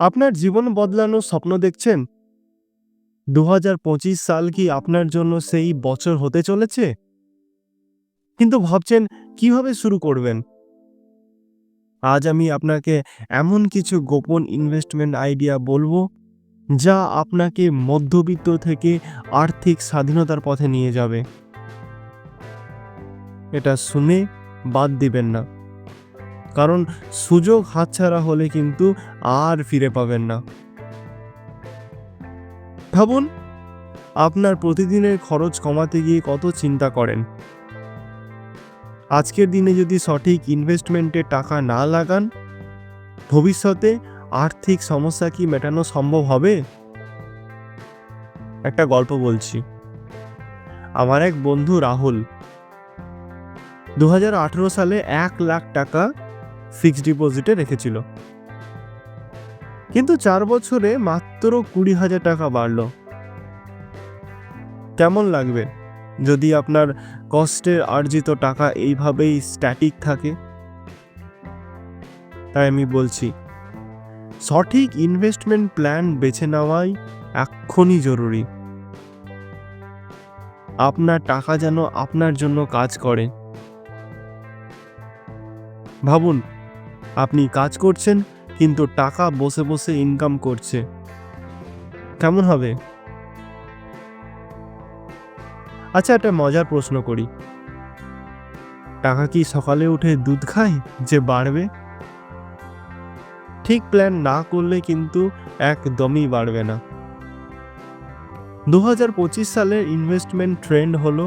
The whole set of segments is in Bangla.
আপনার জীবন বদলানোর স্বপ্ন দেখছেন? দু হাজার পঁচিশ সাল কি আপনার জন্য সেই বছর হতে চলেছে? কিন্তু ভাবছেন, কীভাবে শুরু করবেন? আজ আমি আপনাকে এমন কিছু গোপন ইনভেস্টমেন্ট আইডিয়া বলব, যা আপনাকে মধ্যবিত্ত থেকে আর্থিক স্বাধীনতার পথে নিয়ে যাবে। এটা শুনে বাদ দিবেন না। কারণ সুযোগ হাতছাড়া হলে কিন্তু আর ফিরে পাবেন না। ভাবুন, আপনার প্রতিদিনের খরচ কমাতে গিয়ে কত চিন্তা করেন। আজকের দিনে যদি সঠিক ইনভেস্টমেন্টে টাকা না লাগান, ভবিষ্যতে আর্থিক সমস্যা কি মেটানো সম্ভব হবে? একটা গল্প বলছি। আমার এক বন্ধু রাহুল দু হাজার আঠারো সালে এক লাখ টাকা ফিক্সড ডিপোজিটে রেখেছিল। কিন্তু চার বছরে মাত্র কুড়ি হাজার টাকা বাড়ল। কেমন লাগবে? যদি আপনার কষ্টের আর্জিত টাকা এইভাবেই স্ট্যাটিক থাকে? তাই আমি বলছি, সঠিক ইনভেস্টমেন্ট প্ল্যান বেছে নেওয়াই এক্ষুনি জরুরি। আপনার টাকা যেন আপনার জন্য কাজ করে। ভাবুন আপনি কাজ করছেন, কিন্তু টাকা বসে বসে ইনকাম করছে। কেমন হবে? আচ্ছা একটা মজার প্রশ্ন করি। টাকা কি সকালে উঠে দুধ খায় যে বাড়বে? ঠিক প্ল্যান না করলে কিন্তু একদমই বাড়বে না। দু হাজার পঁচিশ সালের ইনভেস্টমেন্ট ট্রেন্ড হলো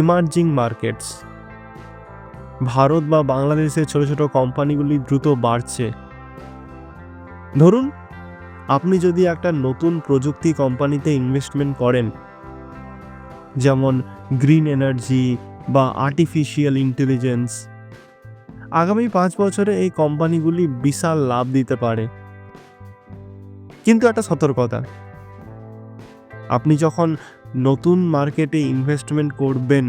ইমার্জিং মার্কেটস ভারত বা বাংলাদেশের ছোট ছোট কোম্পানিগুলি দ্রুত বাড়ছে। ধরুন, আপনি যদি একটা নতুন প্রযুক্তি কোম্পানিতে ইনভেস্টমেন্ট করেন, যেমন গ্রিন এনার্জি বা আর্টিফিশিয়াল ইন্টেলিজেন্স আগামী পাঁচ বছরে এই কোম্পানিগুলি বিশাল লাভ দিতে পারে। কিন্তু একটা সতর্কতা, আপনি যখন নতুন মার্কেটে ইনভেস্টমেন্ট করবেন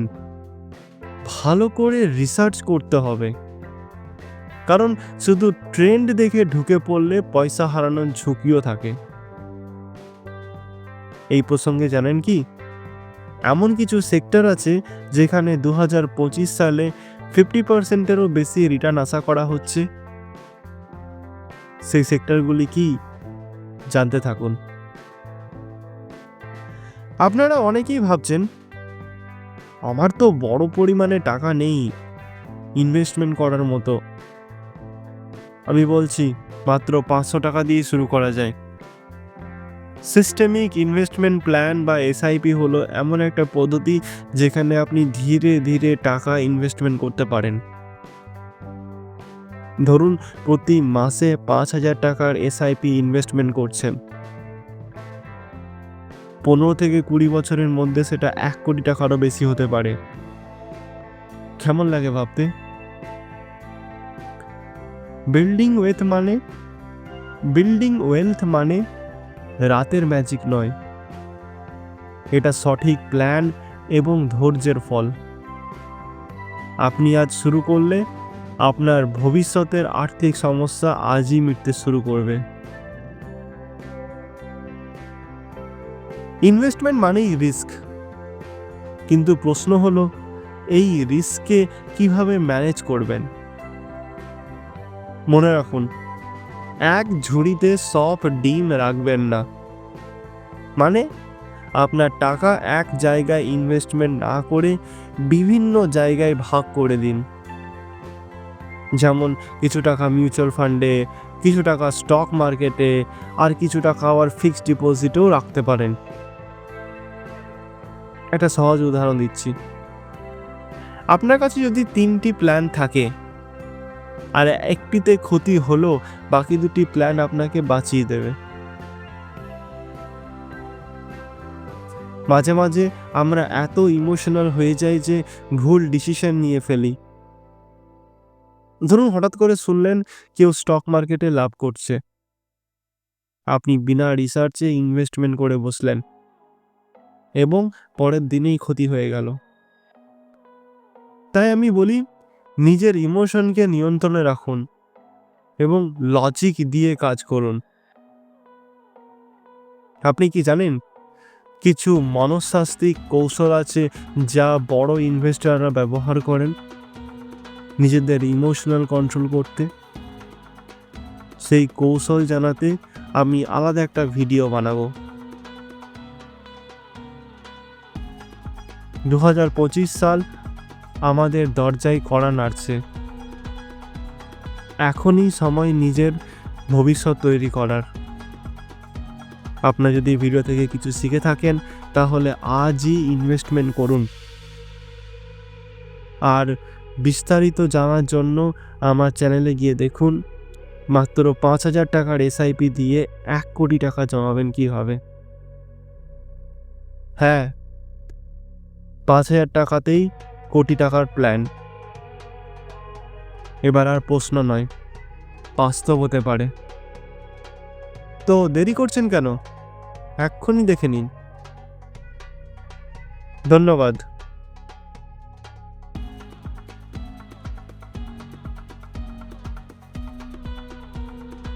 ভালো করে রিসার্চ করতে হবে। কারণ শুধু ট্রেন্ড দেখে ঢুকে পড়লে পয়সা হারানোর ঝুঁকিও থাকে। এই প্রসঙ্গে জানেন কি? এমন কিছু সেক্টর আছে যেখানে দু হাজার পঁচিশ সালে ফিফটি পার্সেন্টেরও বেশি রিটার্ন আশা করা হচ্ছে। সেই সেক্টরগুলি কি? জানতে থাকুন। আপনারা অনেকেই ভাবছেন আমার তো বড় পরিমাণে টাকা নেই ইনভেস্টমেন্ট করার মতো। আমি বলছি, মাত্র পাঁচশো টাকা দিয়ে শুরু করা যায়। সিস্টেমিক ইনভেস্টমেন্ট প্ল্যান বা এসআইপি হলো এমন একটা পদ্ধতি যেখানে আপনি ধীরে ধীরে টাকা ইনভেস্টমেন্ট করতে পারেন। ধরুন, প্রতি মাসে পাঁচ হাজার টাকার এসআইপি ইনভেস্টমেন্ট করছেন। পনেরো থেকে কুড়ি বছরের মধ্যে সেটা এক কোটি টাকারও বেশি হতে পারে। কেমন লাগে ভাবতে? বিল্ডিং ওয়েথ মানে? বিল্ডিং ওয়েলথ মানে রাতের ম্যাজিক নয়। এটা সঠিক প্ল্যান এবং ধৈর্যের ফল। আপনি আজ শুরু করলে আপনার ভবিষ্যতের আর্থিক সমস্যা আজই মিটতে শুরু করবে। ইনভেস্টমেন্ট মানেই রিস্ক কিন্তু প্রশ্ন হলো, এই রিস্ককে কীভাবে ম্যানেজ করবেন? মনে রাখুন, এক ঝুড়িতে সব ডিম রাখবেন না। মানে আপনার টাকা এক জায়গায় ইনভেস্টমেন্ট না করে বিভিন্ন জায়গায় ভাগ করে দিন। যেমন, কিছু টাকা মিউচুয়াল ফান্ডে কিছু টাকা স্টক মার্কেটে আর কিছু টাকা আবার ফিক্সড ডিপোজিটেও রাখতে পারেন। একটা সহজ উদাহরণ দিচ্ছি। আপনার কাছে যদি তিনটি প্ল্যান থাকে, আর একটিতে ক্ষতি হলো, বাকি দুটি প্ল্যান আপনাকে বাঁচিয়ে দেবে। মাঝে মাঝে আমরা এত ইমোশনাল হয়ে যাই যে ভুল ডিসিশন নিয়ে ফেলি। ধরুন হঠাৎ করে শুনলেন কেউ স্টক মার্কেটে লাভ করছে। আপনি বিনা রিসার্চে ইনভেস্টমেন্ট করে বসলেন। এবং পরের দিনেই ক্ষতি হয়ে গেল। তাই আমি বলি, নিজের ইমোশনকে নিয়ন্ত্রণে রাখুন এবং লজিক দিয়ে কাজ করুন। আপনি কি জানেন, কিছু মনস্তাত্ত্বিক কৌশল আছে যা বড় ইনভেস্টররা ব্যবহার করেন নিজেদের ইমোশনাল কন্ট্রোল করতে? সেই কৌশল জানাতে আমি আলাদা একটা ভিডিও বানাবো। দু হাজার পঁচিশ সাল আমাদের দরজায় কড়া নাড়ছে। এখনই সময় নিজের ভবিষ্যৎ তৈরি করার। আপনার যদি ভিডিও থেকে কিছু শিখে থাকেন, তাহলে আজই ইনভেস্টমেন্ট করুন। আর বিস্তারিত জানার জন্য আমার চ্যানেলে গিয়ে দেখুন, মাত্র পাঁচ হাজার টাকার এসআইপি দিয়ে এক কোটি টাকা জমাবেন কীভাবে? হ্যাঁ পাঁচ হাজার টাকাতেই কোটি টাকার প্ল্যান এবার আর প্রশ্ন নয়, বাস্তব হতে পারে। তো দেরি করছেন কেন? এক্ষুনি দেখে নিন। ধন্যবাদ।